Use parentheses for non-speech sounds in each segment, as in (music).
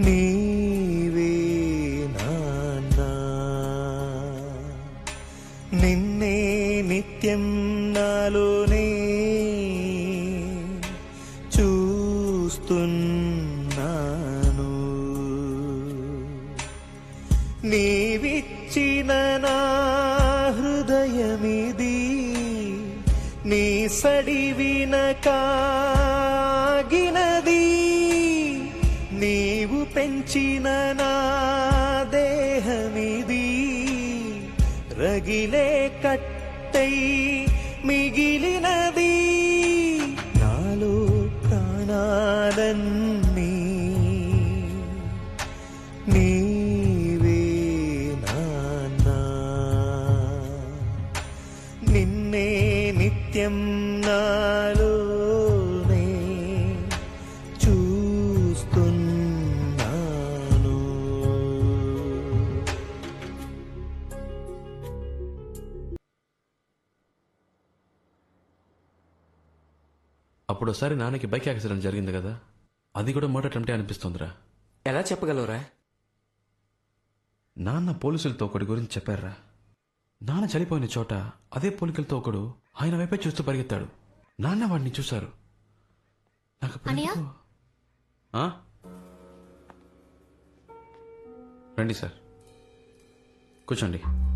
నీవే నాన్న. నిన్నే నిత్యం నాలోనే చూస్తున్నాను. నీవిచ్చిన నా హృదయమిది నీ సడివిన కాగినది முட்டை மிகிலினதி நாளோ காணாதன் ఒకసారి నాన్నకి బైక్ యాక్సిడెంట్ జరిగింది కదా. అది కూడా మర్డర్ అటెంప్టే అనిపిస్తుందిరా. ఎలా చెప్పగలవురా? నాన్న పోలీసులతో ఒకటి గురించి చెప్పారా? నాన్న చనిపోయిన చోట అదే పోలికలతో ఒకడు ఆయన వైపే చూస్తూ పరిగెత్తాడు. నాన్న వాడిని చూశారు. నాకు అప్పుడు అన్నయ్య? ఎందుకో- ఆ? రండి సార్. కూర్చోండి.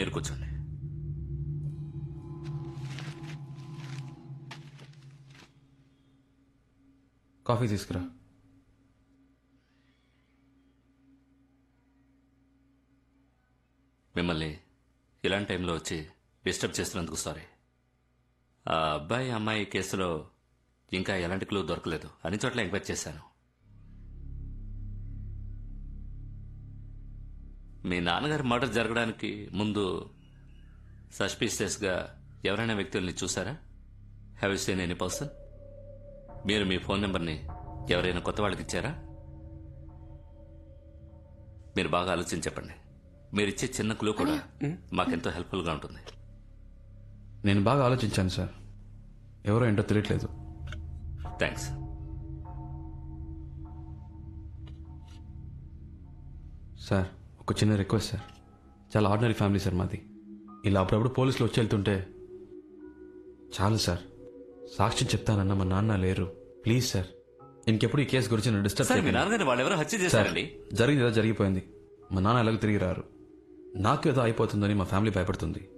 మీరు కూర్చోండి. కాఫీ తీసుకురా. మిమ్మల్ని ఇలాంటి టైంలో వచ్చి డిస్టర్బ్ చేస్తున్నందుకు సారీ. ఆ అబ్బాయి అమ్మాయి కేసులో ఇంకా ఎలాంటి క్లూ దొరకలేదు. అన్ని చోట్ల ఎంక్వైరీ చేశాను. మీ నాన్నగారి మర్డర్ జరగడానికి ముందు సస్పీషియస్గా ఎవరైనా వ్యక్తుల్ని చూసారా? Have you seen any person మీరు మీ ఫోన్ నెంబర్ని ఎవరైనా కొత్త వాళ్ళకి ఇచ్చారా? మీరు బాగా ఆలోచించి చెప్పండి. మీరిచ్చే చిన్న క్లూ కూడా మాకెంతో హెల్ప్ఫుల్గా ఉంటుంది. నేను బాగా ఆలోచించాను సార్. ఎవరో ఏంటో తెలియట్లేదు. థ్యాంక్స్ సార్ ఒక చిన్న రిక్వెస్ట్ సార్ చాలా ఆర్డినరీ ఫ్యామిలీ సార్ మాది. ఇలా అప్పుడప్పుడు పోలీసులు వచ్చి వెళ్తుంటే చాలు సార్ సాక్షి చెప్తానన్న మా నాన్న లేరు. ప్లీజ్ సార్ ఇంకెప్పుడు ఈ కేసు గురించి నన్ను డిస్టర్బ్ సార్ మీ చేయకండి. నాన్నగారిని వాళ్ళు ఎవరో హత్య చేశారండి. జరిగింది ఏదో జరిగిపోయింది. మా నాన్న ఎలాగో తిరిగి రారు. నాకు ఏదో అయిపోతుందని మా ఫ్యామిలీ భయపడుతుంది.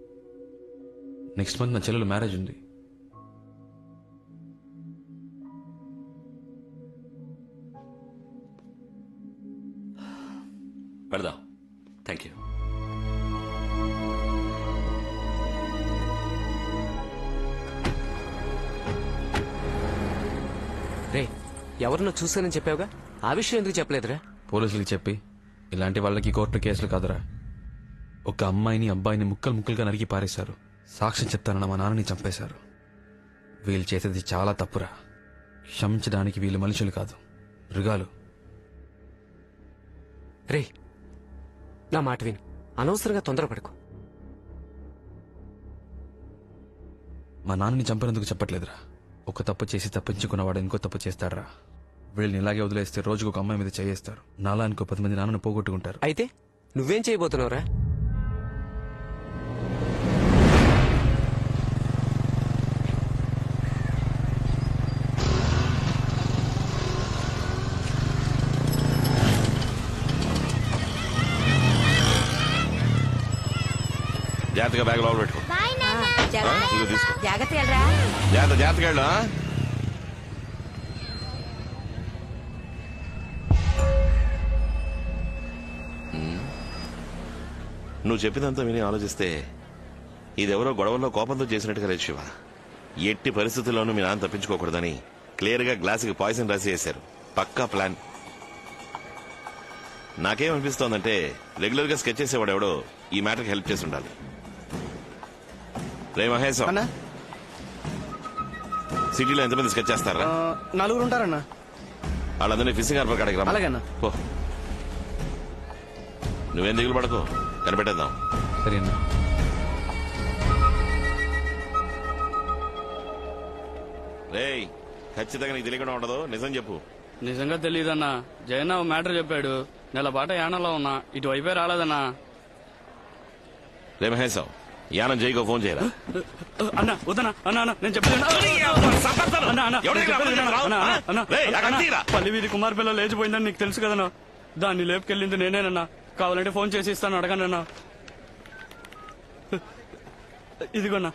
నెక్స్ట్ మంత్ నా చెల్లెలు మ్యారేజ్ ఉంది. (sighs) పెడదాం. థ్యాంక్ యూ రే ఎవరినో చూశానని చెప్పావుగా? ఆ విషయం ఎందుకు చెప్పలేదురా? పోలీసులకి చెప్పి ఇలాంటి వాళ్ళకి కోర్టు కేసులు కాదురా. ఒక అమ్మాయిని అబ్బాయిని ముక్కలు ముక్కలుగా నరికి పారేశారు. సాక్ష్యం చెప్తానన్న మా నాన్నని చంపేశారు. వీళ్ళు చేసేది చాలా తప్పురా. క్షమించడానికి వీళ్ళు మనుషులు కాదు మృగాలు. రే నా మాట విను. అనవసరంగా తొందరపడకు. మా నాన్నని చంపినందుకు చెప్పట్లేదురా. ఒక తప్పు చేసి తప్పించుకున్నవాడు ఇంకో తప్పు చేస్తాడరా. వీళ్ళని ఇలాగే వదిలేస్తే రోజుకు ఒక అమ్మాయి మీద చేయేస్తారు. నాలా ఇంకో పది మంది నాన్నను పోగొట్టుకుంటారు. అయితే నువ్వేం చేయబోతున్నావురా? జాగ్రత్తగా బ్యాగ్ లోపల పెట్టుకో ఇదిగో తీసుకో. జాగ్రత్త జాగ్రత్తగా వెళ్ళు ఆ? ఉమ్. నువ్వు చెప్పినంతా విని ఆలోచిస్తే ఇదెవరో గొడవల్లో కోపంతో చేసినట్టుగా లేదు శివ. ఎట్టి పరిస్థితుల్లోనూ మీ నాన్న తప్పించుకోకూడదని క్లియర్గా గ్లాసుకి పాయిజన్ రాసి వేశారు. పక్కా ప్లాన్. నాకేమనిపిస్తోందంటే రెగ్యులర్గా స్కెచ్ చేసేవాడు ఎవడో ఈ మ్యాటర్కి హెల్ప్ చేసి ఉండాలి. రే మహేశం అన్నా? సిటీలో ఎంతమంది స్కెచ్ చేస్తారా? నలుగురు ఉంటారన్నా వాళ్ళందరినీ ఫిషింగ్ హార్బర్ కాడికి రమ్మను. అలాగేనా. పో. నువ్వేం దిగులు పడకు. కనిపెట్టేద్దాం. సరేనా రేయ్ ఖచ్చితంగా నీకు తెలియకుండా ఉండదు. నిజం చెప్పు. నిజంగా తెలియదన్నా జయన్న ఓ మ్యాటర్ చెప్పాడు. నెల బాట యానలో ఉన్నా. ఇటు వైపే రాలేదన్నా రే మహేశం యానం జైకో ఫోన్ చేయరా? అన్న వద్దనా అన్న అన్న నేను చెప్పేది విను. అన్న, అన్న, ఎవరికి నేను చెప్పేది విను, రావు? అన్న, అన్న, అన్న, రేయ్, అన్న, అక్కడ అన్న, తీరా. పల్లి వీధి కుమార్ పిల్ల లేచిపోయిందని నీకు తెలుసు కదన్నా? దాన్ని లేపుకెళ్ళింది నేనేనన్నా. కావాలంటే ఫోన్ చేసి ఇస్తాను అడగండి అన్న. ఇదిగోన్నా.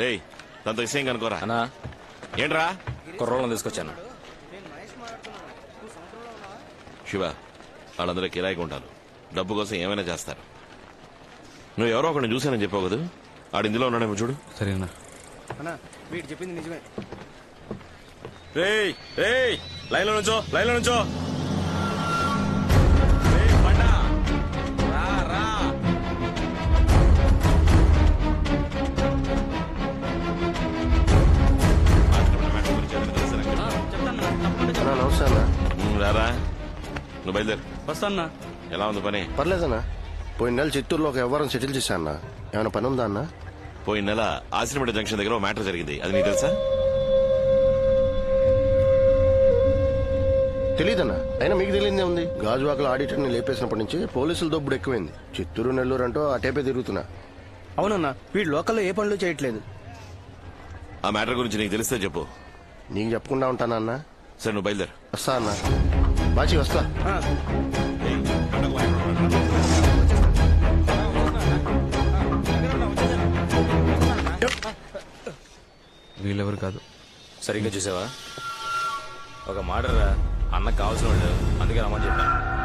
రేయ్ తనతో విషయం కనుకోరా అన్నా. ఏంట్రా? కుర్రోళ్ళని తీసుకొచ్చాను. శివ వాళ్ళందరూ కిరాయికి ఉంటారు. డబ్బు కోసం ఏమైనా చేస్తారు. నువ్వు ఎవరో ఒకరిని చూశానని చెప్పావు కదా? ఆడు ఇందులో ఉన్నాడేమో చూడు. సరేనా రేయ్ రేయ్ లైన్లో నుంచో. లైన్లో నుంచో నమస్తే అన్న. ఉమ్, రారా. నువ్వు బయలుదేరు. వస్తాన్నా ఎలా ఉంది పని? పర్లేదన్నా. పోయిన నెల చిత్తూరులో ఒక వ్యవహారం సెటిల్ చేశా అన్న. ఏమైనా పని ఉందా అన్న? పోయిన నెల ఆశ్రమేట జంక్షన్ దగ్గర మ్యాటర్ జరిగింది. అది నీకు తెలుసా? తెలియదన్నా అయినా మీకు తెలియదే ఉంది. గాజువాకల ఆడిటర్ని లేపేసినప్పటి నుంచి పోలీసుల దొబ్బుడు ఎక్కువైంది. చిత్తూరు నెల్లూరు అంటూ అటేపే తిరుగుతున్నా. అవునన్నా వీడు లోకల్లో ఏ పనులు చేయట్లేదు. ఆ మ్యాటర్ గురించి నీకు తెలిస్తే చెప్పు. నీకు చెప్పకుండా ఉంటానా అన్న? సరే నువ్వు బయలుదేరు. వస్తా అన్న. బాచి వస్తా. వీళ్ళెవరు కాదు. సరిగ్గా చూసావా? ఒక మాటరా అన్నకు కావాల్సిన వాళ్ళు అందుకే రమ్మని చెప్పాను.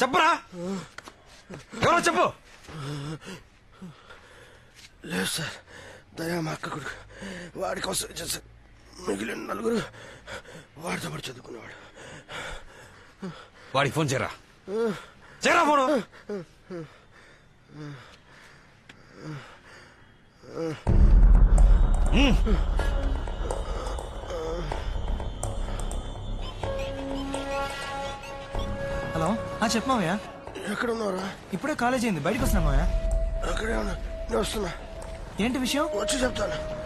చెప్పరా? ఎవరో చెప్పు. లేదు సార్. దయా మా అక్క కొడుకు. వాడి కోసం చేశారు మిగిలిన నలుగురు వాడితో పాటు చదువుకునేవాడు వాడికి ఫోన్ చేయరా? చేయరా ఫోను? హలో చెప్పమావయ్యా ఎక్కడ ఉన్నారా ఇప్పుడే కాలేజ్ అయింది. బయటకు వస్తున్నామయ్యా అక్కడే ఉన్నా. నేను వస్తున్నా. ఏంటి విషయం? వచ్చి చెప్తాను.